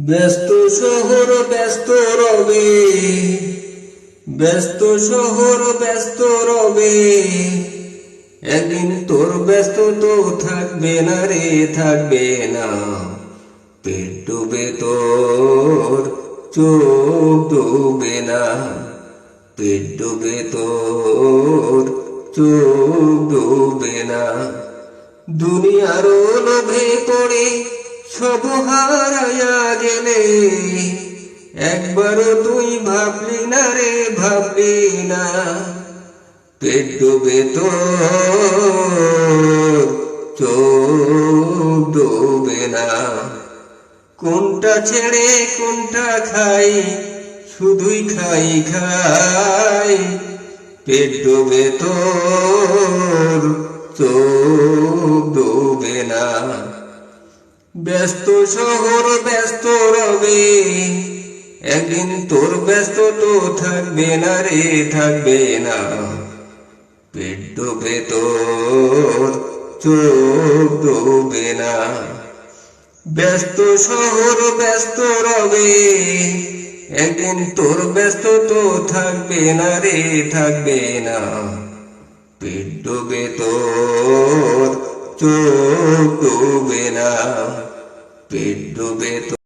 ব্যস্ত শহর, ব্যস্ত রবে। ব্যস্ত শহর, ব্যস্ত রবে। একদিন তোর ব্যস্ত তো থাকবে না রে, থাকবে না। পেট ডুবে তোর, চোখ ডুবে না। পেট ডুবে তোর, চোখ ডুবে না। দুনিয়ার লোভে পড়ে সব হারায়া গেলে, একবারও তুই ভাবলি না রে, ভাবলি না। পেট ডুবে তো ডুবে না। কোনটা ছেড়ে, কোনটা খাই, শুধুই খাই খাই। পেট ডুবে তোর, চোখ ডুবে না। ব্যস্ত শহর, ব্যস্ত রবে। একদিন তোর ব্যস্ত তো থাকবে না রে, থাকবে না। পেট ডুবে তোর, চোখ ডুবে না। ব্যস্ত শহর, ব্যস্ত রবে। একদিন তোর ব্যস্ত তো থাকবে না রে, থাকবে না। পেট ডুবে তোর চোখ ডুবে না পেট ডুবে তো